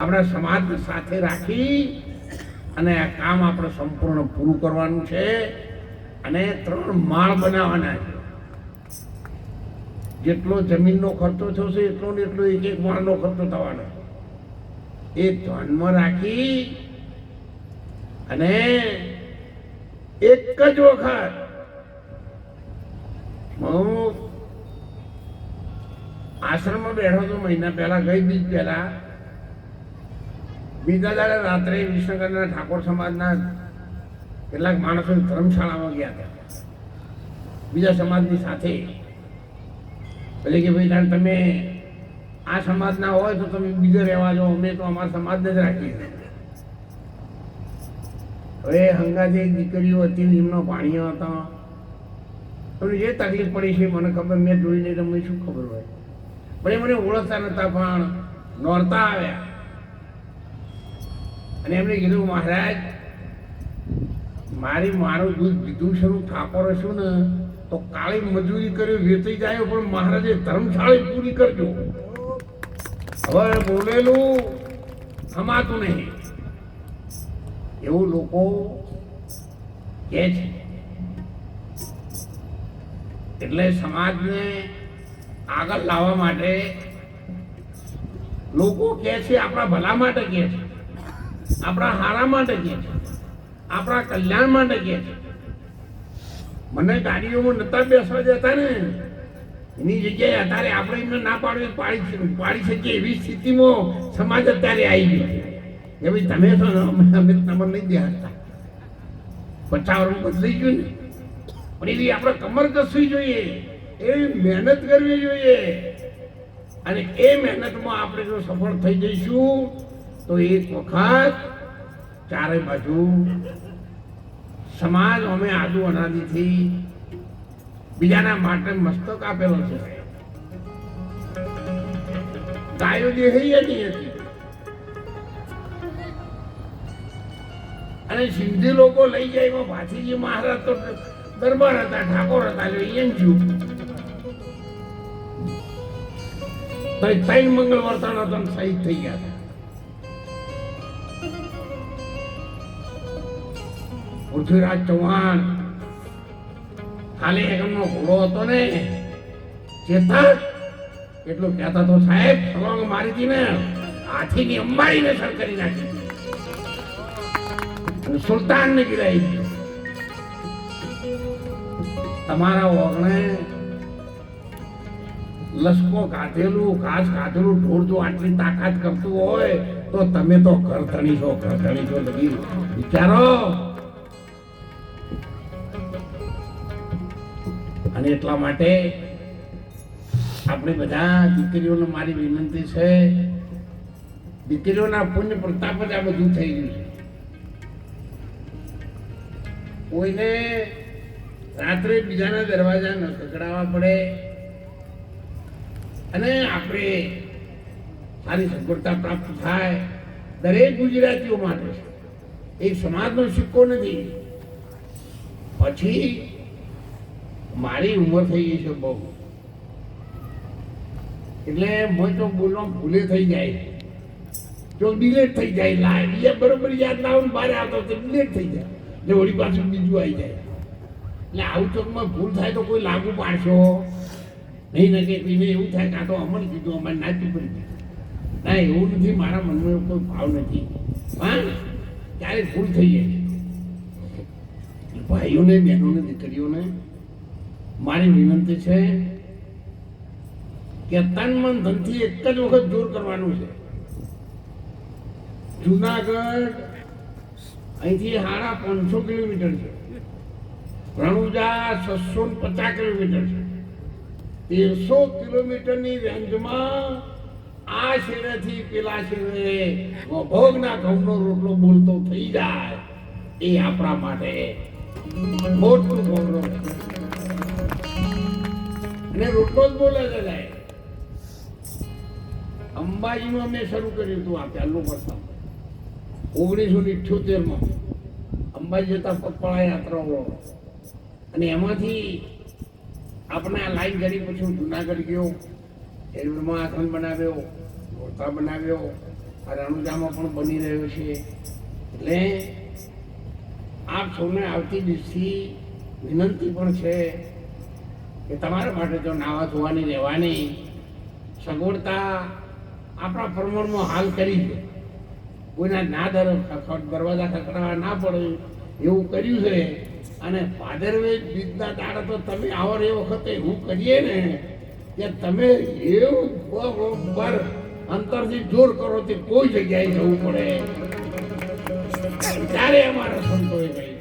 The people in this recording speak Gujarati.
આપણા સમાજને સાથે રાખી અને આ કામ આપણે સંપૂર્ણ પૂરું કરવાનું છે અને ત્રણ માળ બનાવવાના છે. જેટલો જમીનનો ખર્ચો થશે એટલો ને એટલો એક એક માળનો ખર્ચો થવાનો. એ ધ્યાનમાં રાખી અને એક જ વખત હું આશ્રમમાં બેઠો હતો, મહિના પહેલા, ગઈ બીજ પહેલા બીજા દાડે રાત્રે વિસનગરના ઠાકોર સમાજના કેટલાક માણસો ધર્મશાળામાં ગયા હતા. બીજા સમાજની સાથે. એટલે કે ભાઈ જાણ તમે આ સમાજના હોય તો તમે બીજે રહેવા જાઓ, અમે તો અમારા સમાજને જ રાખીએ. હવે એક દીકરીઓ હતી, એમનો પાણીઓ હતો. તમને જે તકલીફ પડી છે મને ખબર, મેં જોઈને તમને શું ખબર હોય. પણ એ મને ઓળખતા નહોતા પણ નોરતા આવ્યા. અને એમણે કીધું, મહારાજ, મારી મારું દૂધ પીધું શરૂ ઠાકોર છું ને? તો કાળી મજૂરી કરી વેચી જાય, પણ મહારાજે ધર્મશાળી પૂરી કરજો. હવે બોલેલું સમાતું નહીં. એવું લોકો કે છે. એટલે સમાજને આગળ લાવવા માટે લોકો કે છે, આપણા ભલા માટે કે છે. આપણા હારા માટે કે આપણા કલ્યાણ માટે કે મને ગાડીઓમાં નતા બેસવા જતા ને. એની જગ્યાએ અત્યારે આપણે એમને ના પાડવી પાડી પાડી શકીએ એવી સ્થિતિમાં સમાજ અત્યારે આવી ગયો કે ભાઈ તમે તો અમે તમને નહીં દેખાતા પચાસ વર્ષ બદલાઈ ગયું ને. પણ એવી આપણે કમર કસવી જોઈએ. એવી મહેનત કરવી જોઈએ. અને એ મહેનતમાં આપણે જો સફળ થઈ જઈશું તો એક વખત ચારે બાજુ સમાજ અમે આદુ અનાદિથી બીજાના માટે મસ્તક આપેલો છે. ગાયો જે નહીં હતી. અને સિંધી લોકો લઈ જાય એમાં ભાથીજી મહારાજ તો દરબાર હતા, ઠાકોર હતા, એટલે એમ એ ત્રણ મંગળ વર્તન હતો શહીદ થઈ ગયા હતા. પૃથ્વીરાજ ચૌહાણ. ખાલી એકમનો ઘોડો હતો ને ચેતક એટલું કહેતા તો સાહેબ, છલોંગ મારી હતી ને હાથીની અંબાડીને સર કરી નાખી સુલતાનને ગિરાઈ. તમારા ઓગણે લસકો કાઢેલું ઘાસ કાઢેલું ઢોર આટલી તાકાત કરતું હોય, તો તમે તો ઘર ધણી છો, ઘર ધણી છો, લગી વિચારો. અને એટલા માટે આપણે બધા દીકરીઓને મારી વિનંતી છે, દીકરીઓના પુણ્ય પ્રતાપ જ આ બધું થઈ ગયું છે. કોઈને રાત્રે બીજાના દરવાજા ન ખકડાવવા પડે અને આપણે સારી સગવડતા પ્રાપ્ત થાય દરેક ગુજરાતીઓ માટે. એ સમાજનો સિક્કો નથી. પછી મારી ઉંમર થઈ ગઈ છે બહુ. એટલે મને તો બોલવા ભૂલે થઈ જાય. તો ડિલેટ થઈ જાય, લાય. બીજા બરોબર યાદ ના આવે બહાર આવતો તો ડિલેટ થઈ જાય. એટલે વળી પાછું બીજું આવી જાય. એટલે આવું ચોકમાં ભૂલ થાય તો કોઈ લાગુ પાડશો? નહીં ને કે કોઈને એવું થાય કાં તો અમર કીધું, અમારે નાચું પડી. દીધું ના, એવું નથી. મારા મનમાં કોઈ ભાવ નથી. હા ક્યારેક ભૂલ થઈ જાય. ભાઈઓને, બહેનોને, દીકરીઓને મારી વિનંતી છે કે તન મન ધનથી એક જ વખત દૂર કરવાનું છે. જુનાગઢ અહીંથી સાડા પાંચસો કિલોમીટર છે. રણુજા છસો પચાસ કિલોમીટર છે. તેરસો કિલોમીટરની રેન્જમાં આ શેરેથી પેલા શેરે ભોગના ઘઉંનો રોટલો બોલતો થઈ જાય એ આપણા માટે મોટું ગૌરવ છે. અને રોટલો જ બોલે છે સાહેબ. અંબાજીમાં અમે શરૂ કર્યું હતું આ પહેલું પ્રથમ ઓગણીસો ઇઠ્યોતેરમાં અંબાજી જતા પગપાળા યાત્રાઓ અને એમાંથી આપણે આ લાઈન કરી પછી હું જુનાગઢ ગયો એલમાં આસન બનાવ્યો ગોતા બનાવ્યો, આ રણુજામાં પણ બની રહ્યો છે. એટલે આપ સૌને આવતી દિવસથી વિનંતી પણ છે કે તમારા માટે તો નાવા ધોવાની, રહેવાની સગવડતા આપણા પ્રમાણમાં હાલ કરી છે. કોઈના ના દર દરવાજા ખખડાવવા ના પડે એવું કર્યું છે. અને ભાદરવે બીજના દાડે તો તમે આવો એ વખતે એવું કરીએ ને કે તમે એવું બરોબર અંતરથી જોર કરો તે કોઈ જગ્યાએ જવું પડે. ત્યારે અમારા સંતોએ કહ્યું.